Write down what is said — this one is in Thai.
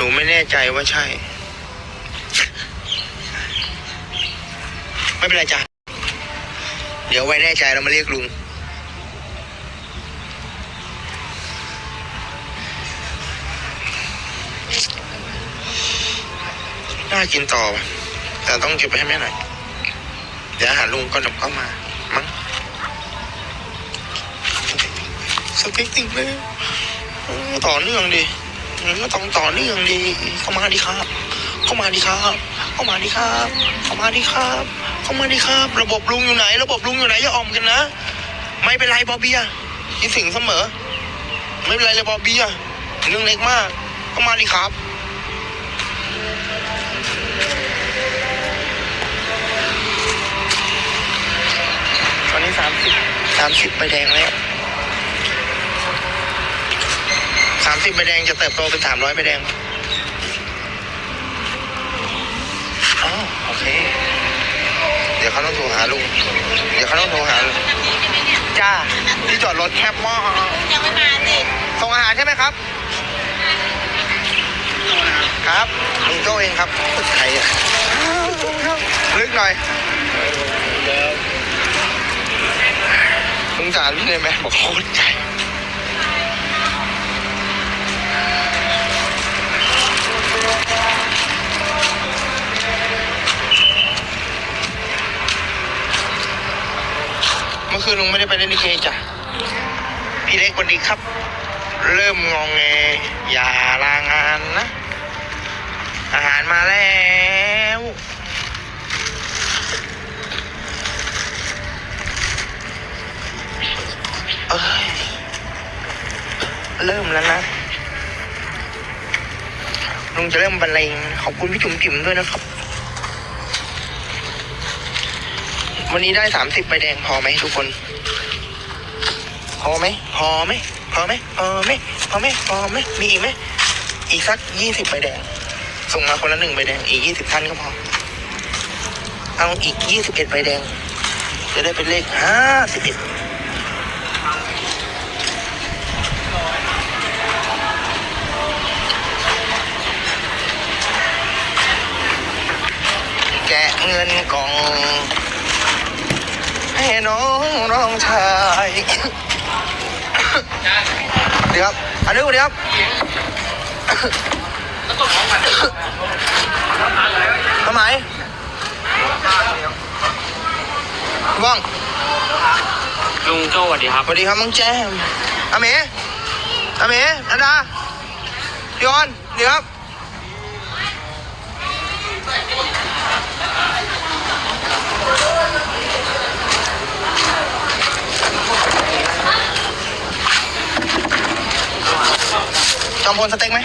หนูไม่แน่ใจว่าใช่ ไม่เป็นไรจ้ะ เดี๋ยวไว้แน่ใจเรามาเรียกลุง น่ากินต่อ แต่ต้องเก็บไปให้แม่หน่อย เดี๋ยวอาหารลุงก็ดับเข้ามา มั้งสเต็กติ่งเลย ต่อเนื่องดิ อืมก็ต้องต่อเนื่องดิเข้ามาดิครับ เข้ามาดิครับ เข้ามาดิครับ เข้ามาดิครับ เข้ามาดิครับ ระบบลุงอยู่ไหน ระบบลุงอยู่ไหนอย่าออมกันนะ ไม่เป็นไรบอบเบียคิดสิ่งเสมอ ไม่เป็นไรเลยบอบเบียเรื่องเล็กมาก เข้ามาดิครับตอนนี้สามสิบสามสิบใบแดงแล้ว สามสิบใบแดงจะเติบโตเป็นสามร้อยใบแดงอ๋อโอเค เดี๋ยวเขาต้องโทรหาลุง เดี๋ยวเขาต้องโทรหาลุงจ้าที่จอดรถแคบมากยังไม่มาสิส่งอาหารใช่ไหมครับ ครับลุงโจ้เองครับใครอะลึกหน่อยสงสารพี่เลยไหมบอกโคตรใจ มื่อคืนลุงไม่ได้ไปเล่นนิเคจ้ะพี่เล็กวันดีครับ เริ่มงองแงอย่าลางานนะ อาหารมาแล้วเอ้ยเริ่มแล้วนะลุงจะเริ่มบรรเลงขอบคุณพี่จุ๋มจิ๋มด้วยนะครับ วันนี้ได้สามสิบใบแดงพอไหมทุกคน พอไหม พอไหม พอไหม พอไหม พอไหม พอไหม มีอีกไหม อีกสักยี่สิบใบแดง ส่งมาคนละหนึ่งใบแดง อีกยี่สิบท่านก็พอ เอาอีกยี่สิบเอ็ดใบแดง จะได้เป็นเลขห้าสิบเอ็ดแกะเงินกล่อง น้องร้องชายเดี๋ยวครับอันนี้สวัสดีครับทำไมว่างลุงโจ้สวัสดีครับสวัสดีครับน้องแจมอาเมอาเมอันดาพี่ออนเดี๋ยวครับ จอมพลสเต็กไหม